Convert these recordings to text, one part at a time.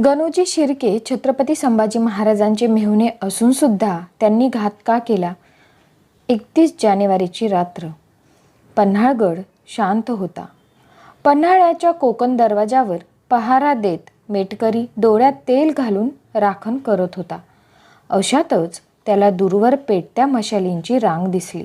गणोजी शिर्के छत्रपती संभाजी महाराजांचे मेहुणे असून सुद्धा त्यांनी घात का केला? एकतीस जानेवारीची रात्र. पन्हाळगड शांत होता. पन्हाळ्याच्या कोकण दरवाजावर पहारा देत मेटकरी डोळ्यात तेल घालून राखण करत होता. अशातच त्याला दूरवर पेटत्या मशालींची रांग दिसली.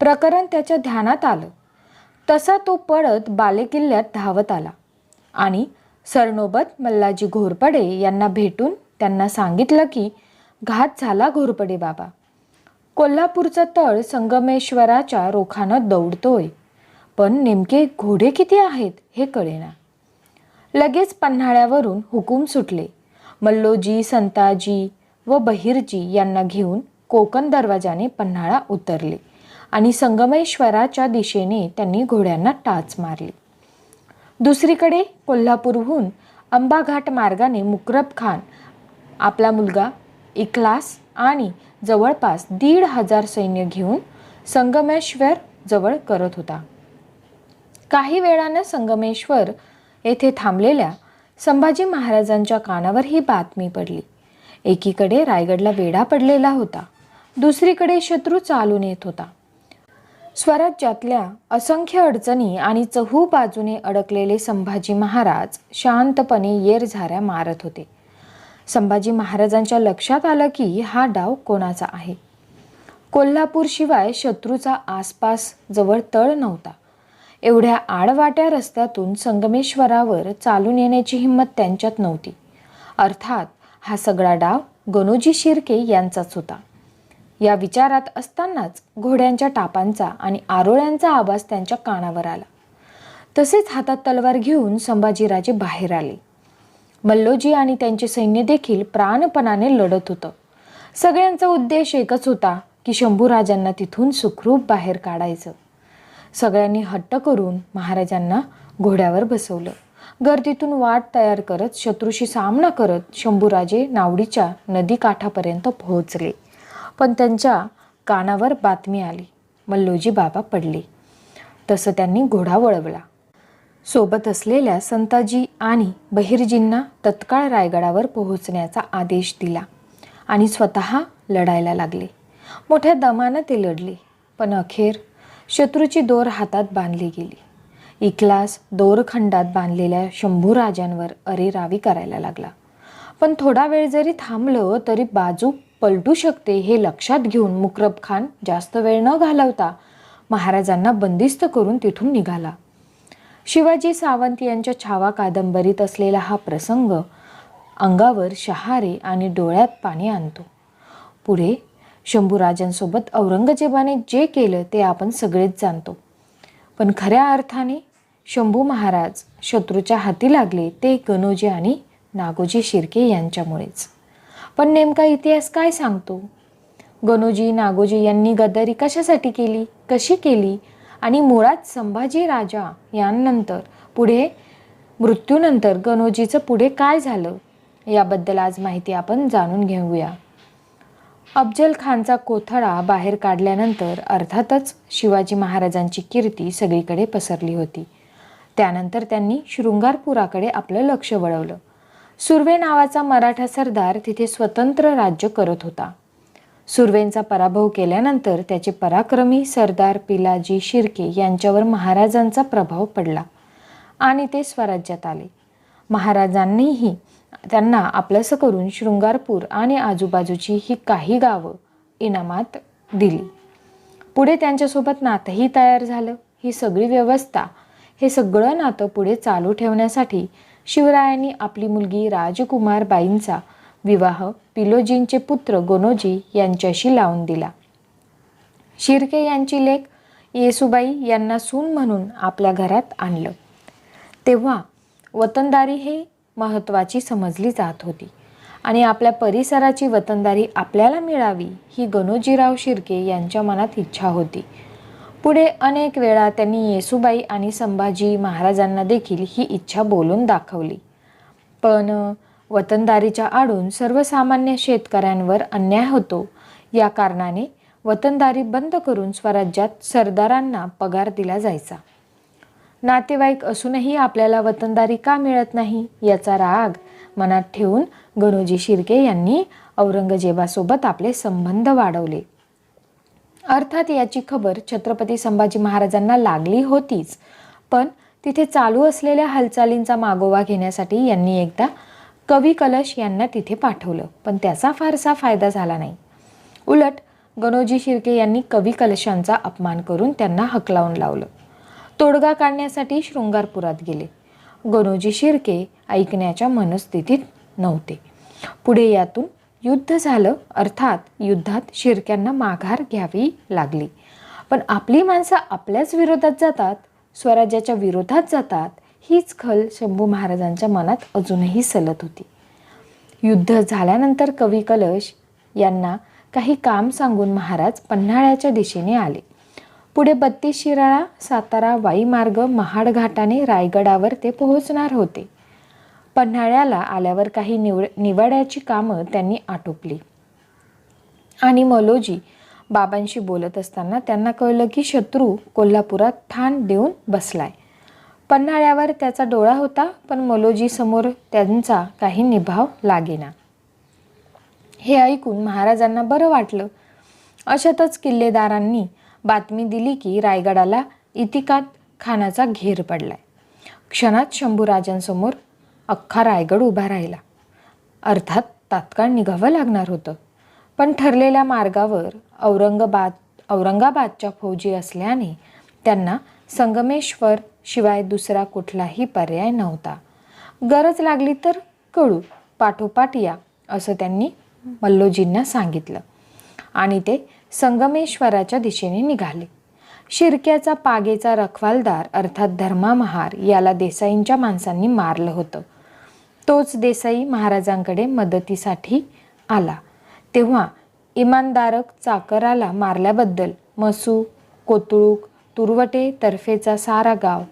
प्रकरण त्याच्या ध्यानात आलं. तसा तो पळत बालेकिल्ल्यात धावत आला आणि सरनोबत मल्लाजी घोरपडे यांना भेटून त्यांना सांगितलं की घात झाला घोरपडे बाबा. कोल्हापूरचा तळ संगमेश्वराच्या रोखानं दौडतोय. पण नेमके घोडे किती आहेत हे कळेना. लगेच पन्हाळ्यावरून हुकूम सुटले. मल्लोजी संताजी व बहिरजी यांना घेऊन कोकण दरवाजाने पन्हाळा उतरले आणि संगमेश्वराच्या दिशेने त्यांनी घोड्यांना टाच मारली. दुसरीकडे कोल्हापूरहून अंबाघाट मार्गाने मुकरब खान आपला मुलगा इखलास आणि जवळपास दीड हजार सैन्य घेऊन संगमेश्वर जवळ करत होता. काही वेळानं संगमेश्वर येथे थांबलेल्या संभाजी महाराजांच्या कानावर ही बातमी पडली. एकीकडे रायगडला वेढा पडलेला होता. दुसरीकडे शत्रू चालून येत होता. स्वराज्यातल्या असंख्य अडचणी आणि चहू बाजूने अडकलेले संभाजी महाराज शांतपणे येरझाऱ्या मारत होते. संभाजी महाराजांच्या लक्षात आलं की हा डाव कोणाचा आहे? कोल्हापूरशिवाय शत्रूचा आसपास जवळ तळ नव्हता. एवढ्या आडवाट्या रस्त्यातून संगमेश्वरावर चालून येण्याची हिंमत त्यांच्यात नव्हती. अर्थात हा सगळा डाव गणोजी शिर्के यांचाच होता. या विचारात असतानाच घोड्यांच्या टापांचा आणि आरोळ्यांचा आवाज त्यांच्या कानावर आला. तसेच हातात तलवार घेऊन संभाजीराजे बाहेर आले. मल्लोजी आणि त्यांचे सैन्य देखील प्राणपणाने लढत होतं. सगळ्यांचा उद्देश एकच होता की शंभूराजांना तिथून सुखरूप बाहेर काढायचं. सगळ्यांनी हट्ट करून महाराजांना घोड्यावर बसवलं. गर्दीतून वाट तयार करत शत्रूशी सामना करत शंभूराजे नावडीच्या नदीकाठापर्यंत पोहोचले. पण त्यांच्या कानावर बातमी आली. मल्लोजी बाबा पडले. तसं त्यांनी घोडा वळवला. सोबत असलेल्या संताजी आणि बहिर्जींना तत्काळ रायगडावर पोहोचण्याचा आदेश दिला आणि स्वतः लढायला लागले. मोठ्या दमानं ते लढले पण अखेर शत्रूची दोर हातात बांधली गेली. इकलास दोरखंडात बांधलेल्या शंभूराजांवर अरेरावी करायला लागला. पण थोडा वेळ जरी थांबलं तरी बाजू पलटू शकते हे लक्षात घेऊन मुकरब खान जास्त वेळ न घालवता महाराजांना बंदिस्त करून तिथून निघाला. शिवाजी सावंत यांच्या छावा कादंबरीत असलेला हा प्रसंग अंगावर शहारे आणि डोळ्यात पाणी आणतो. पुढे शंभूराजांसोबत औरंगजेबाने जे केलं ते आपण सगळेच जाणतो. पण खऱ्या अर्थाने शंभू महाराज शत्रूच्या हाती लागले ते गणोजी आणि नागोजी शिर्के यांच्यामुळेच. पण नेमका इतिहास काय सांगतो? गणोजी नागोजी यांनी गद्दारी कशासाठी केली? कशी केली? आणि मुळात संभाजी राजा यांनंतर पुढे मृत्यूनंतर गणोजीचं पुढे काय झालं? याबद्दल आज माहिती आपण जाणून घेऊया. अफजल खानचा कोथळा बाहेर काढल्यानंतर अर्थातच शिवाजी महाराजांची कीर्ती सगळीकडे पसरली होती. त्यानंतर त्यांनी शृंगारपुराकडे आपलं लक्ष वळवलं. सुर्वे नावाचा मराठा सरदार तिथे स्वतंत्र राज्य करत होता. सुर्वेंचा पराभव केल्यानंतर त्याचे पराक्रमी सरदार पिलाजी शिर्के यांच्यावर महाराजांचा प्रभाव पडला आणि ते स्वराज्यात आले. महाराजांनीही त्यांना आपलंसं करून शृंगारपूर आणि आजूबाजूची ही काही गावं इनामात दिली. पुढे त्यांच्यासोबत नातंही तयार झालं. ही सगळी व्यवस्था हे सगळं नातं पुढे चालू ठेवण्यासाठी शिवरायांनी आपली मुलगी राजकुमारबाईंचा विवाह पिलोजींचे पुत्र गोनोजी यांच्याशी लावून दिला. शिर्के यांची लेख येसुबाई यांना सून म्हणून आपल्या घरात आणलं. तेव्हा वतनदारी हे महत्त्वाची समजली जात होती आणि आपल्या परिसराची वतनदारी आपल्याला मिळावी ही गणोजीराव शिर्के यांच्या मनात इच्छा होती. पुढे अनेक वेळा त्यांनी येसुबाई आणि संभाजी महाराजांना देखील ही इच्छा बोलून दाखवली. पण वतनदारीच्या आडून सर्वसामान्य शेतकऱ्यांवर अन्याय होतो. या कारणाने वतनदारी बंद करून स्वराज्यात सरदारांना पगार दिला जायचा. नातेवाईक असूनही आपल्याला वतनदारी का मिळत नाही याचा राग मनात ठेवून गणोजी शिर्के यांनी औरंगजेबासोबत आपले संबंध वाढवले. अर्थात याची खबर छत्रपती संभाजी महाराजांना लागली होतीच. पण तिथे चालू असलेल्या हालचालींचा मागोवा घेण्यासाठी यांनी एकदा कवी कलश यांना तिथे पाठवलं पण त्याचा फारसा फायदा झाला नाही. उलट गणोजी शिर्के यांनी कवी कलशांचा अपमान करून त्यांना हकलावून लावलं. तोडगा काढण्यासाठी शृंगारपुरात गेले. गणोजी शिर्के ऐकण्याच्या मनस्थितीत नव्हते. पुढे यातून युद्ध झालं अर्थात युद्धात शिरक्यांना माघार घ्यावी लागली. पण आपली माणसं आपल्याच विरोधात जातात स्वराज्याच्या विरोधात जातात हीच खल शंभू महाराजांच्या मनात अजूनही सलत होती. युद्ध झाल्यानंतर कवी कलश यांना काही काम सांगून महाराज पन्हाळ्याच्या दिशेने आले. पुढे बत्तीस शिराळा सातारा वाईमार्ग महाड घाटाने रायगडावर ते पोहोचणार होते. पन्हाळ्याला आल्यावर काही निवड निवाड्याची कामं त्यांनी आटोपली. आणि मलोजी बाबांशी बोलत असताना त्यांना कळलं की शत्रू कोल्हापुरात ठाण देऊन बसलाय. पन्हाळ्यावर त्याचा डोळा होता पण मलोजी समोर त्यांचा काही निभाव लागेना. हे ऐकून महाराजांना बरं वाटलं. अशातच किल्लेदारांनी बातमी दिली की रायगडाला इतिकात खानाचा घेर पडलाय. क्षणात शंभूराजांसमोर अख्खा रायगड उभा राहिला. अर्थात तात्काळ निघावं लागणार होतं. पण ठरलेल्या मार्गावर औरंगाबाद औरंगाबादच्या फौजी असल्याने त्यांना संगमेश्वर शिवाय दुसरा कुठलाही पर्याय नव्हता. गरज लागली तर कळू पाठोपाठ या असं त्यांनी मल्लोजींना सांगितलं. आणि ते संगमेश्वराच्या दिशेने निघाले. शिरक्याचा पागेचा रखवालदार अर्थात धर्मा महार याला देसाईंच्या माणसांनी मारलं होतं. तोच देसाई महाराजांकडे मदतीसाठी आला. तेव्हा इमानदारक चाकराला मारल्याबद्दल मसू कोतळूक तुरवटे तर्फेचा सारा गाव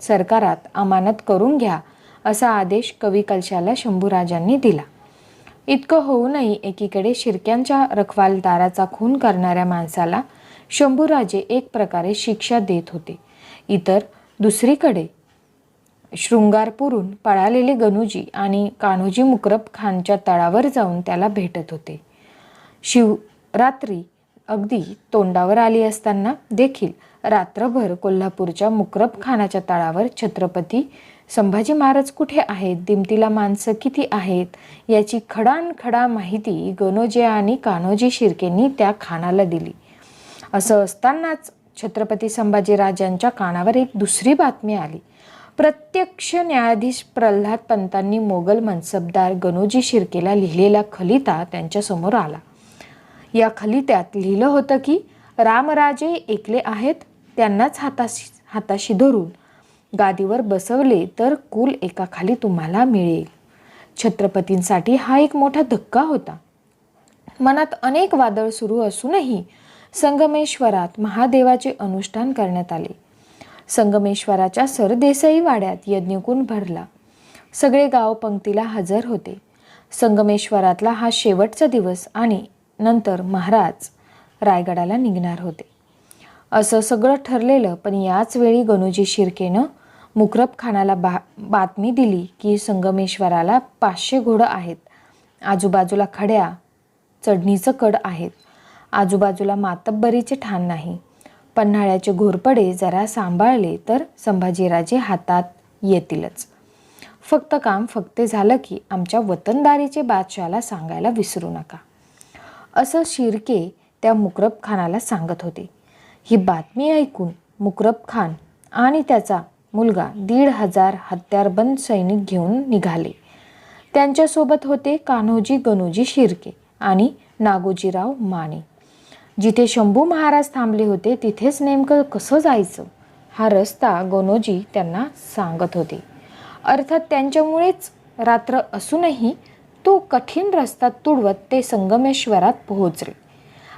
सरकारात अमानत करून घ्या असा आदेश कवी कलशाला शंभूराजांनी दिला. इतकं होऊनही एकीकडे शिरक्यांच्या रखवालदाराचा खून करणाऱ्या माणसाला शंभूराजे एक प्रकारे शिक्षा देत होते. इतर दुसरीकडे शृंगारपुरून पळालेले गणूजी आणि कान्होजी मुकरब खानच्या तळावर जाऊन त्याला भेटत होते. शिवरात्री अगदी तोंडावर आली असताना देखील रात्रभर कोल्हापूरच्या मुकरब खानाच्या तळावर छत्रपती संभाजी महाराज कुठे आहेत दिमतीला माणसं किती आहेत याची खडानखडा माहिती गणोजे आणि कान्होजी शिर्केंनी त्या खानाला दिली. असं असतानाच छत्रपती संभाजी राजांच्या कानावर एक दुसरी बातमी आली. प्रत्यक्ष न्यायाधीश प्रल्हाद पंतांनी मोगल मनसबदार गणोजी शिर्केला लिहिलेला खलिता त्यांच्यासमोर आला. या खलित्यात लिहिलं होतं की रामराजे एकले आहेत त्यांनाच हाताशी हाताशी धरून. गादीवर बसवले तर कुल एकाखाली तुम्हाला मिळेल. छत्रपतींसाठी हा एक मोठा धक्का होता. मनात अनेक वादळ सुरू असूनही संगमेश्वरात महादेवाचे अनुष्ठान करण्यात आले. संगमेश्वराच्या सरदेसाई वाड्यात यज्ञकुंड भरला. सगळे गाव पंक्तीला हजर होते. संगमेश्वरातला हा शेवटचा दिवस आणि नंतर महाराज रायगडाला निघणार होते. असं सगळं ठरलेलं पण याच वेळी गणोजी शिर्केनं मुकरब खानाला बा बातमी दिली की संगमेश्वराला पाचशे घोडं आहेत. आजूबाजूला खड्या चढणीचं कड आहेत. आजूबाजूला मातब्बरीचे ठाण नाही. पन्हाळ्याचे घोरपडे जरा सांभाळले तर संभाजीराजे हातात येतीलच. फक्त काम फक्त झालं की आमच्या वतनदारीचे बादशाला सांगायला विसरू नका. असं शिर्के त्या मुकरब खानाला सांगत होते. ही बातमी ऐकून मुकरब खान आणि त्याचा मुलगा दीड हजार हत्यारबंद सैनिक घेऊन निघाले. त्यांच्यासोबत होते कान्होजी गणोजी शिर्के आणि नागोजीराव माने. जिथे शंभू महाराज थांबले होते तिथेच नेमकं कसं जायचं? हा रस्ता गणोजी त्यांना सांगत होते. अर्थात त्यांच्यामुळेच रात्र असूनही तो कठीण रस्ता तुडवत ते संगमेश्वरात पोहोचले.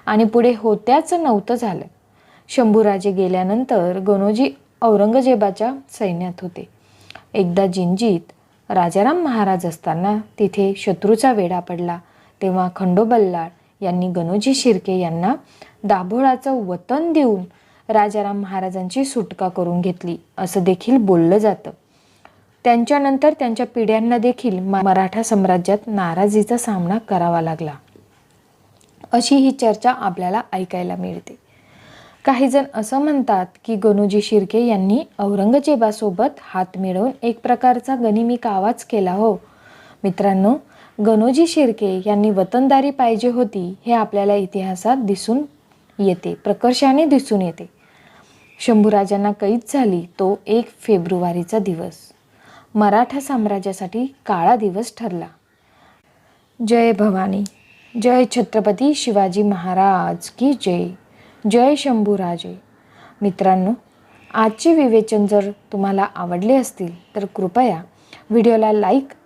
आणि पुढे होत्याच नव्हतं झालं. शंभूराजे गेल्यानंतर गणोजी औरंगजेबाच्या सैन्यात होते. एकदा जिंजीत राजाराम महाराज असताना तिथे शत्रूचा वेढा पडला. तेव्हा खंडोबल्लाळ यांनी गणोजी शिर्के यांना दाभोळाचं वतन देऊन राजाराम महाराजांची सुटका करून घेतली असं देखील बोललं जातं. त्यांच्यानंतर त्यांच्या पिढ्यांना देखील म- मराठा साम्राज्यात नाराजीचा सामना करावा लागला. अशी ही चर्चा आपल्याला ऐकायला मिळते. काही जण असं म्हणतात की गणोजी शिर्के यांनी औरंगजेबासोबत हात मिळवून एक प्रकारचा गनिमी कावाच केला हो. मित्रांनो गणोजी शिर्के यांनी वतनदारी पाहिजे होती हे आपल्याला इतिहासात दिसून येते प्रकर्षाने दिसून येते. शंभूराजांना कैद झाली तो एक फेब्रुवारीचा दिवस. मराठा साम्राज्यासाठी काळा दिवस ठरला. जय भवानी जय छत्रपती शिवाजी महाराज की जय जय शंभूराजे. मित्रांनो आजचे विवेचन जर तुम्हाला आवडले असतील तर कृपया व्हिडिओला लाईक